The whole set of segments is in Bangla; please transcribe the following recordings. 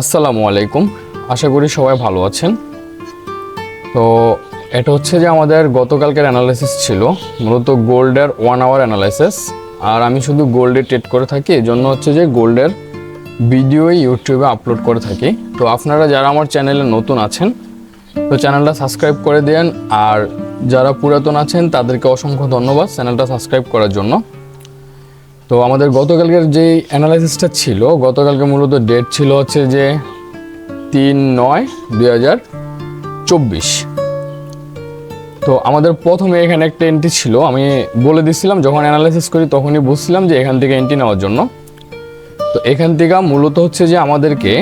আসসালামু আলাইকুম। আশা করি সবাই ভালো আছেন। তো এটা হচ্ছে যে আমাদের গতকালকের অ্যানালাইসিস ছিল, মূলত গোল্ডের ওয়ান আওয়ার অ্যানালাইসিস আর আমি শুধু গোল্ডে ট্রেড করে থাকি জন্য হচ্ছে যে গোল্ডের ভিডিও ইউটিউবে আপলোড করে থাকি। তো আপনারা যারা আমার চ্যানেলে নতুন আছেন, তো চ্যানেলটা সাবস্ক্রাইব করে দেন আর যারা পুরাতন আছেন, তাদেরকে অসংখ্য ধন্যবাদ চ্যানেলটা সাবস্ক্রাইব করার জন্য। তো আমাদের গতকালকের যে অ্যানালাইসিসটা ছিল, গতকালকে মূলত ডেট ছিল হচ্ছে যে তিন নয় দুই হাজার চব্বিশ। তো আমাদের প্রথমে এখানে একটা এন্ট্রি ছিল, আমি বলে দিছিলাম, যখন অ্যানালাইসিস করি তখনই বুঝছিলাম যে এখান থেকে এন্ট্রি নেওয়ার জন্য। তো এখান থেকে মূলত হচ্ছে যে আমাদেরকে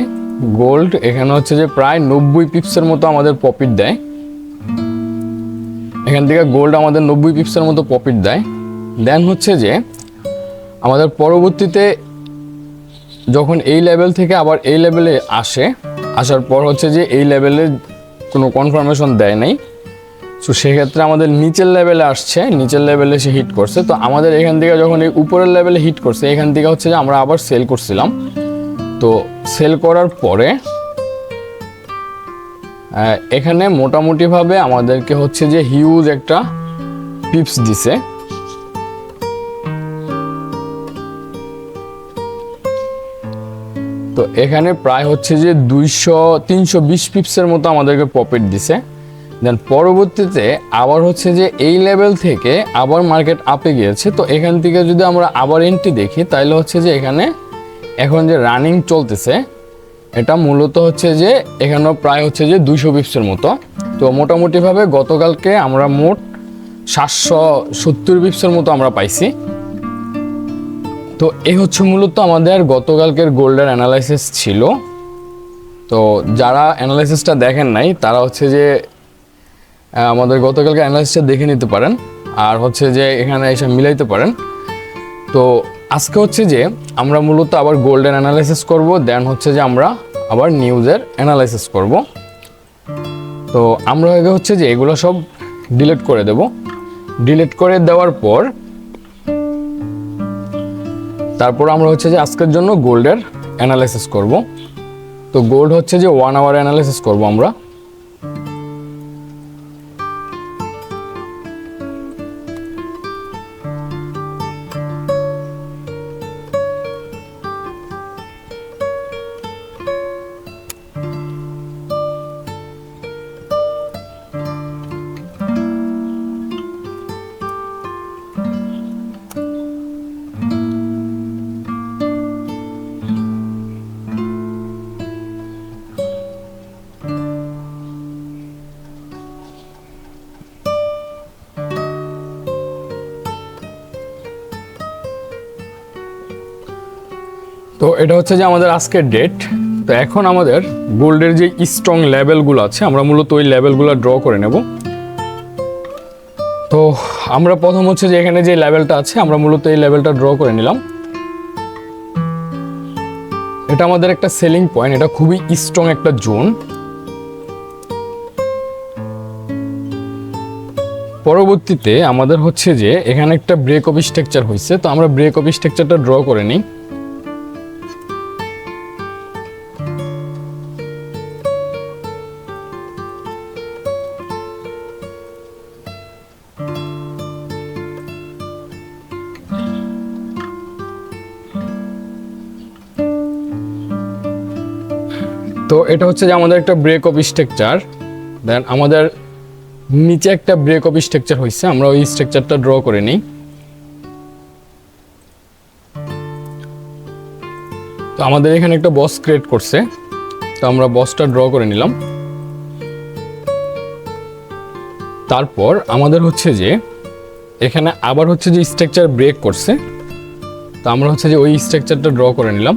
গোল্ড এখানে হচ্ছে যে প্রায় নব্বই পিপসের মতো আমাদের প্রফিট দেয়। এখান থেকে গোল্ড আমাদের নব্বই পিপসের মতো প্রফিট দেয়। দেন হচ্ছে যে আমাদের পরবর্তীতে যখন এই লেভেল থেকে আবার এই লেভেলে আসে, আসার পর হচ্ছে যে এই লেভেলে কোনো কনফার্মেশন দেয় নাই। তো সেক্ষেত্রে আমাদের নিচের লেভেলে আসছে, নিচের লেভেলে সে হিট করছে। তো আমাদের এখান থেকে যখন এই উপরের লেভেলে হিট করছে, এখান থেকে হচ্ছে যে আমরা আবার সেল করছিলাম। তো সেল করার পরে এখানে মোটামুটিভাবে আমাদেরকে হচ্ছে যে হিউজ একটা পিপস দিছে। তো এখানে প্রায় হচ্ছে যে দুইশো, তিনশো বিশ পিপসের মতো আমাদেরকে প্রফিট দিছে। দেন পরবর্তীতে আবার হচ্ছে যে এই লেভেল থেকে আবার মার্কেট আপে গিয়েছে। তো এখান থেকে যদি আমরা আবার এন্ট্রি দেখি তাহলে হচ্ছে যে এখানে এখন যে রানিং চলতেছে, এটা মূলত হচ্ছে যে এখানেও প্রায় হচ্ছে যে দুইশো পিপসের মতো। তো মোটামুটিভাবে গতকালকে আমরা মোট সাতশো সত্তর পিপসের মতো আমরা পাইছি। তো এই হচ্ছে মূলত আমাদের গতকালকের গোল্ডের অ্যানালাইসিস ছিল। তো যারা অ্যানালাইসিসটা দেখেন নাই, তারা হচ্ছে যে আমাদের গতকালকে অ্যানালাইসিসটা দেখে নিতে পারেন আর হচ্ছে যে এখানে এসে মিলাইতে পারেন। তো আজকে হচ্ছে যে আমরা মূলত আবার গোল্ডের অ্যানালাইসিস করব, দেন হচ্ছে যে আমরা আবার নিউজের অ্যানালাইসিস করব। তো আমরা আগে হচ্ছে যে এগুলো সব ডিলিট করে দেব। ডিলিট করে দেওয়ার পর তারপর আমরা হচ্ছে যে আজকের জন্য গোল্ডের অ্যানালাইসিস করব। তো গোল্ড হচ্ছে যে ওয়ান আওয়ার অ্যানালাইসিস করব আমরা। তো এটা হচ্ছে যে আমাদের আজকের ডেট তো এখন আমাদের গোল্ডের যে স্ট্রং লেভেলগুলো আছে, আমরা মূলত ওই লেভেলগুলো ড্র করে নেব। তো আমরা প্রথম হচ্ছে যে এখানে যে লেভেলটা আছে, আমরা মূলত এই লেভেলটা ড্র করে নিলাম। এটা আমাদের একটা সেলিং পয়েন্ট এটা খুবই স্ট্রং একটা জোন পরবর্তীতে আমাদের হচ্ছে যে এখানে একটা ব্রেক অফ স্ট্রাকচার হয়েছে তো আমরা ব্রেক অফ স্ট্রাকচারটা ড্র করে নিই। তো এটা হচ্ছে যে আমাদের একটা ব্রেক অফ স্ট্রাকচার দেন আমাদের নিচে একটা ব্রেক অফ স্ট্রাকচার হয়েছে, আমরা ওই স্ট্রাকচারটা ড্র করে নিই। তো আমাদের এখানে একটা বস ক্রিয়েট করছে, তো আমরা বসটা ড্র করে নিলাম। তারপর আমাদের হচ্ছে যে এখানে আবার হচ্ছে যে স্ট্রাকচার ব্রেক করছে, তো আমরা হচ্ছে যে ওই স্ট্রাকচারটা ড্র করে নিলাম।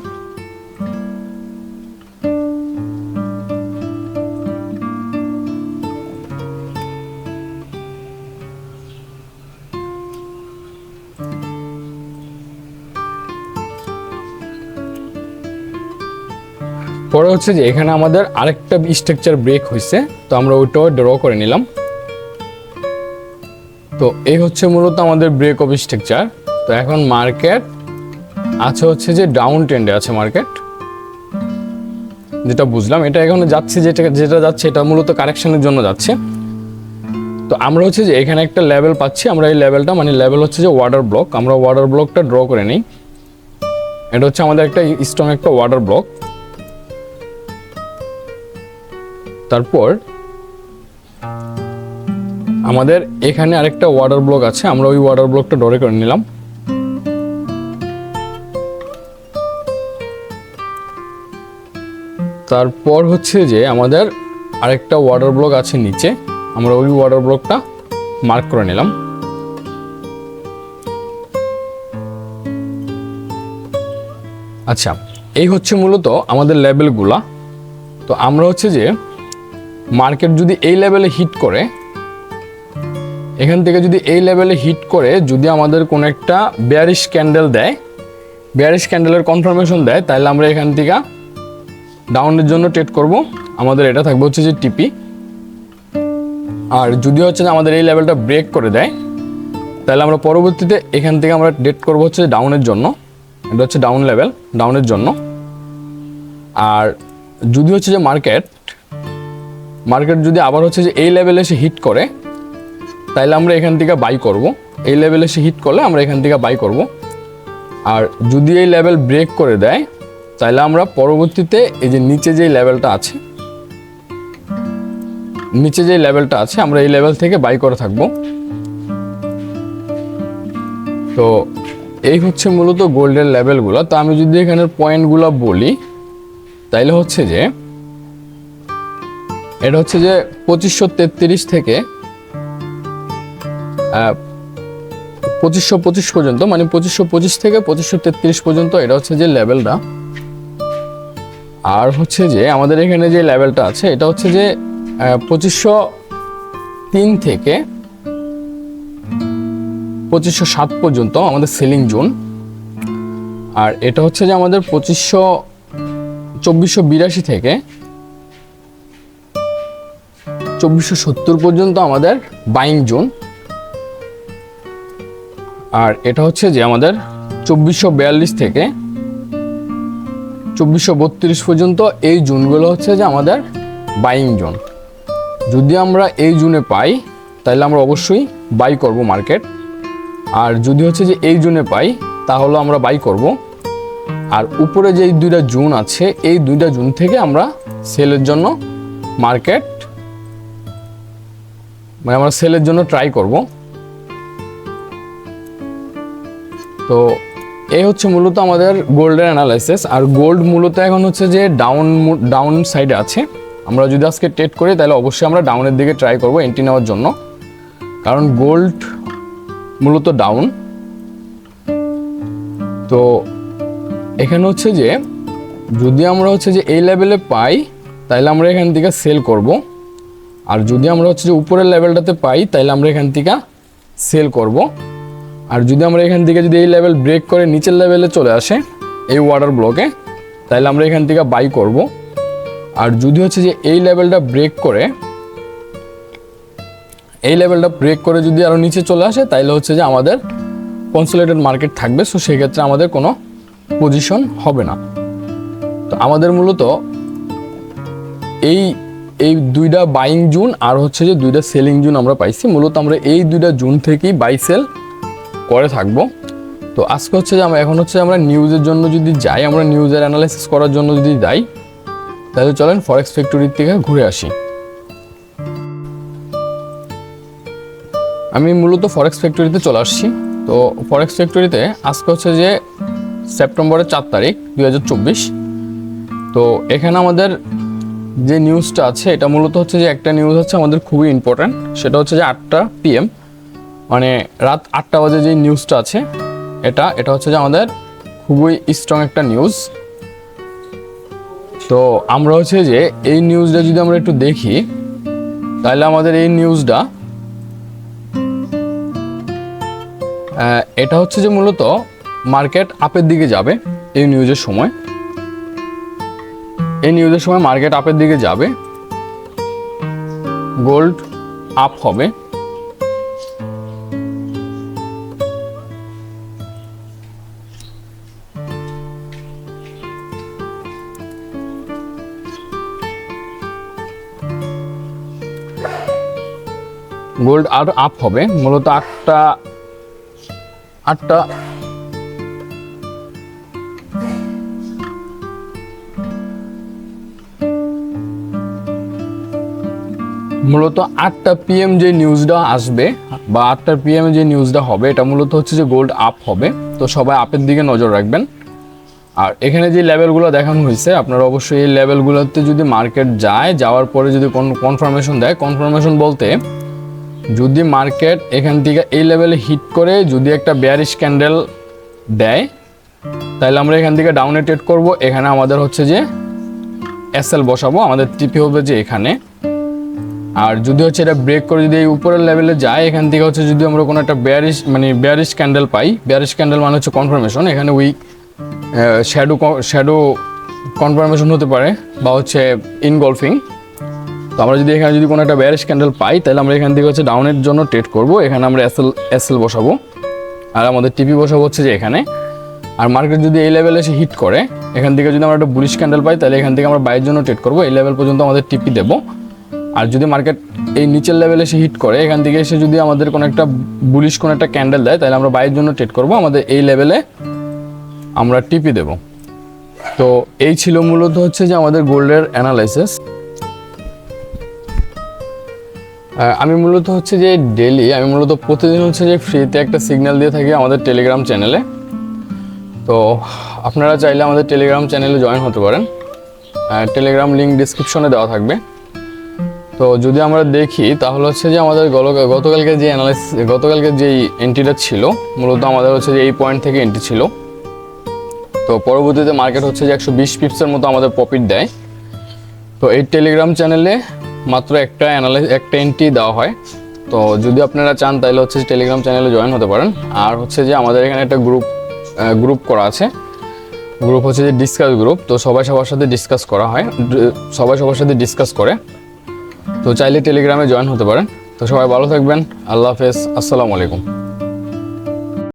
পরে হচ্ছে যে এখানে আমাদের আরেকটা স্ট্রাকচার ব্রেক হয়েছে তো আমরা ওইটাও ড্র করে নিলাম। তো এই হচ্ছে মূলত আমাদের ব্রেক অফ স্ট্রাকচার তো এখন মার্কেট আছে হচ্ছে যে ডাউন ট্রেন্ডে আছে মার্কেট যেটা বুঝলাম, এটা এখানে যাচ্ছে যেটা যেটা যাচ্ছে এটা মূলত কারেকশনের জন্য যাচ্ছে। তো আমরা হচ্ছে যে এখানে একটা লেভেল পাচ্ছি, আমরা এই লেভেলটা মানে লেভেল হচ্ছে যে ওয়াটার ব্লক আমরা ওয়াটার ব্লকটা ড্র করে নিই। এটা হচ্ছে আমাদের একটা স্ট্রং একটা ওয়াটার ব্লক তারপর আমাদের এখানে আরেকটা ওয়াটার ব্লক আছে, আমরা ওই ওয়াটার ব্লকটা ডরে করে নিলাম। তারপর হচ্ছে যে আমাদের আরেকটা ওয়াটার ব্লক আছে নিচে, আমরা ওই ওয়াটার ব্লকটা মার্ক করে নিলাম। আচ্ছা এই হচ্ছে মূলত আমাদের লেভেলগুলা তো আমরা হচ্ছে যে মার্কেট যদি এই লেভেলে হিট করে, এখান থেকে যদি এই লেভেলে হিট করে, যদি আমাদের কোনো একটা বেয়ারিশ ক্যান্ডেল দেয় বেয়ারিশ ক্যান্ডেলের কনফার্মেশন দেয়, তাহলে আমরা এখান থেকে ডাউনের জন্য ট্রেড করব। আমাদের এটা থাকবে হচ্ছে যে টিপি আর যদি হচ্ছে যে আমাদের এই লেভেলটা ব্রেক করে দেয়, তাহলে আমরা পরবর্তীতে এখান থেকে আমরা ডেট করব হচ্ছে ডাউনের জন্য। এটা হচ্ছে ডাউন লেভেল ডাউনের জন্য। আর যদি হচ্ছে যে মার্কেট মার্কেট যদি আবার হচ্ছে যে এই লেভেলে এসে হিট করে তাহলে আমরা এখান থেকে বাই করব। এই লেভেলে এসে হিট করলে আমরা এখান থেকে বাই করব। আর যদি এই লেভেল ব্রেক করে দেয় তাহলে আমরা পরবর্তীতে এই যে নিচে যে লেভেলটা আছে, নিচে যে লেভেলটা আছে, আমরা এই লেভেল থেকে বাই করে থাকব। তো এই হচ্ছে মূলত গোল্ডের লেভেলগুলো তো আমি যদি এখানের পয়েন্টগুলো বলি, তাইলে হচ্ছে যে এটা হচ্ছে যে পঁচিশশো তেত্রিশ থেকে পঁচিশশো পঁচিশ পর্যন্ত মানে পঁচিশশো পঁচিশ থেকে পঁচিশশো তেত্রিশ পর্যন্ত এটা হচ্ছে যে লেভেলটা। আর হচ্ছে যে আমাদের এখানে যে লেভেলটা আছে, এটা হচ্ছে যে পঁচিশশো তিন থেকে পঁচিশশো সাত পর্যন্ত আমাদের সেলিং জোন। আর এটা হচ্ছে যে আমাদের পঁচিশশো চব্বিশশো বিরাশি থেকে চব্বিশশো সত্তর পর্যন্ত আমাদের বাইং জোন। আর এটা হচ্ছে যে আমাদের চব্বিশশো বিয়াল্লিশ থেকে চব্বিশশো পর্যন্ত এই জোনগুলো হচ্ছে যে আমাদের বাইং জোন। যদি আমরা এই জুনে পাই, তাহলে আমরা অবশ্যই বাই করব মার্কেট। আর যদি হচ্ছে যে এই জুনে পাই, তাহলে আমরা বাই করব। আর উপরে যে দুইটা জুন আছে, এই দুইটা জুন থেকে আমরা সেলের জন্য মার্কেট মানে আমরা সেলের জন্য ট্রাই করব। তো এই হচ্ছে মূলত আমাদের গোল্ডের অ্যানালাইসিস আর গোল্ড মূলত এখন হচ্ছে যে ডাউন ডাউন সাইডে আছে। আমরা যদি আজকে ট্রেড করি, তাহলে অবশ্যই আমরা ডাউনের দিকে ট্রাই করব এন্ট্রি নেওয়ার জন্য। কারণ গোল্ড মূলত ডাউন তো এখানে হচ্ছে যে, যদি আমরা হচ্ছে যে এই লেভেলে পাই, তাহলে আমরা এখান থেকে সেল করব। আর যদি আমরা হচ্ছে যে উপরের লেভেলটাতে পাই তাহলে আমরা এখান থেকে সেল করব। আর যদি আমরা এখান থেকে যদি এই লেভেল ব্রেক করে নিচের লেভেলে চলে আসে, এই ওয়াটার ব্লকে তাহলে আমরা এখান থেকে বাই করব। আর যদি হচ্ছে যে এই লেভেলটা ব্রেক করে, এই লেভেলটা ব্রেক করে যদি আরও নিচে চলে আসে তাহলে হচ্ছে যে আমাদের কনসোলেটেড মার্কেট থাকবে। সো সেক্ষেত্রে আমাদের কোনো পজিশন হবে না। তো আমাদের মূলত এই এই দুইটা বাইং জুন আর হচ্ছে যে দুইটা সেলিং জুন আমরা পাইছি। মূলত আমরা এই দুইটা জুন থেকেই বাই সেল করে থাকব। তো আজকে হচ্ছে যে আমরা এখন হচ্ছে আমরা নিউজের জন্য যদি যাই, আমরা নিউজের অ্যানালাইসিস করার জন্য যদি যাই, তাহলে চলেন ফরেক্স ফ্যাক্টরির থেকে ঘুরে আসি। আমি মূলত ফরেক্স ফ্যাক্টরিতে চলে আসছি। তো ফরেক্স ফ্যাক্টরিতে আজকে হচ্ছে যে সেপ্টেম্বরের চার তারিখ, দুই হাজার চব্বিশ। তো এখানে আমাদের যে নিউজটা আছে, এটা মূলত হচ্ছে যে একটা নিউজ হচ্ছে আমাদের খুবই ইম্পর্ট্যান্ট সেটা হচ্ছে যে আটটা পিএম মানে রাত আটটা বাজে যে নিউজটা আছে, এটা এটা হচ্ছে যে আমাদের খুবই স্ট্রং একটা নিউজ তো আমরা হচ্ছে যে এই নিউজটা যদি আমরা একটু দেখি, তাহলে আমাদের এই নিউজটা এটা হচ্ছে যে মূলত মার্কেট আপের দিকে যাবে এই নিউজের সময়। এই নিউজের সময় মার্কেট আপের দিকে যাবে। গোল্ড আপ হবে। গোল্ড আর আপ হবে। মূলত আটটা আটটা মূলত আটটা পিএম যে নিউজটা আসবে বা আটটা পিএম যে নিউজটা হবে, এটা মূলত হচ্ছে যে গোল্ড আপ হবে। তো সবাই আপের দিকে নজর রাখবেন। আর এখানে যে লেভেলগুলো দেখানো হয়েছে, আপনারা অবশ্যই এই লেভেলগুলোতে যদি মার্কেট যায়, যাওয়ার পরে যদি কোন কনফার্মেশন দেয় কনফার্মেশন বলতে যদি মার্কেট এখান থেকে এই লেভেলে হিট করে, যদি একটা বেয়ারিশ ক্যান্ডেল দেয়, তাহলে আমরা এখান থেকে ডাউনে ট্রেড করব। এখানে আমাদের হচ্ছে যে এসএল বসাবো, আমাদের টিপি হবে যে এখানে। আর যদি হচ্ছে এটা ব্রেক করে যদি এই উপরের লেভেলে যায়, এখান থেকে হচ্ছে যদি আমরা কোনো একটা বেয়ারিশ মানে বেয়ারিশ ক্যান্ডেল পাই বেয়ারিশ ক্যান্ডেল মানে হচ্ছে কনফার্মেশন এখানে উইক শ্যাডো শ্যাডো কনফার্মেশন হতে পারে, বা হচ্ছে ইনগলফিং তো আমরা যদি এখানে যদি কোনো একটা বেয়ারিশ ক্যান্ডেল পাই, তাহলে আমরা এখান থেকে হচ্ছে ডাউনের জন্য ট্রেড করব, এখানে আমরা এসএল এসএল বসাবো। আর আমাদের টিপি বসাবো হচ্ছে যে এখানে। আর মার্কেট যদি এই লেভেলে এসে হিট করে, এখান থেকে যদি আমরা একটা বুলিশ ক্যান্ডেল পাই, তাহলে এখান থেকে আমরা বাইরের জন্য ট্রেড করব, এই লেভেল পর্যন্ত আমাদের টিপি দেবো। আর যদি মার্কেট এই নিচের লেভেলে এসে হিট করে, এখান থেকে এসে যদি আমাদের কোনো একটা বুলিশ কোনো একটা ক্যান্ডেল দেয়, তাহলে আমরা বাইরের জন্য ট্রেড করব। আমাদের এই লেভেলে আমরা টিপি দেব। তো এই ছিল মূলত হচ্ছে যে আমাদের গোল্ডের অ্যানালাইসিস আমি মূলত হচ্ছে যে ডেলি আমি মূলত প্রতিদিন হচ্ছে যে ফ্রিতে একটা সিগন্যাল দিয়ে থাকি আমাদের টেলিগ্রাম চ্যানেলে তো আপনারা চাইলে আমাদের টেলিগ্রাম চ্যানেলে জয়েন হতে পারেন। টেলিগ্রাম লিঙ্ক ডিসক্রিপশনে দেওয়া থাকবে। তো যদি আমরা দেখি, তাহলে হচ্ছে যে আমাদের গতকালকে যে অ্যানালাইস গতকালকে যেই এন্ট্রিটা ছিল, মূলত আমাদের হচ্ছে যে এই পয়েন্ট থেকে এন্ট্রি ছিল। তো পরবর্তীতে মার্কেট হচ্ছে যে একশো বিশ পিপসের মতো আমাদের প্রফিট দেয়। তো এই টেলিগ্রাম চ্যানেলে মাত্র একটা অ্যানালাইস একটা এন্ট্রি দেওয়া হয়। তো যদি আপনারা চান, তাহলে হচ্ছে টেলিগ্রাম চ্যানেলে জয়েন হতে পারেন। আর হচ্ছে যে আমাদের এখানে একটা গ্রুপ গ্রুপ করা আছে। গ্রুপ হচ্ছে যে ডিসকাস গ্রুপ তো সবাই সবার সাথে ডিসকাস করা হয়। সবাই সবার সাথে ডিসকাস করে। তো চাইলে টেলিগ্রামে জয়েন হতে পারেন। তো সবাই ভালো থাকবেন। আল্লাহ হাফেজ। আসসালামু আলাইকুম।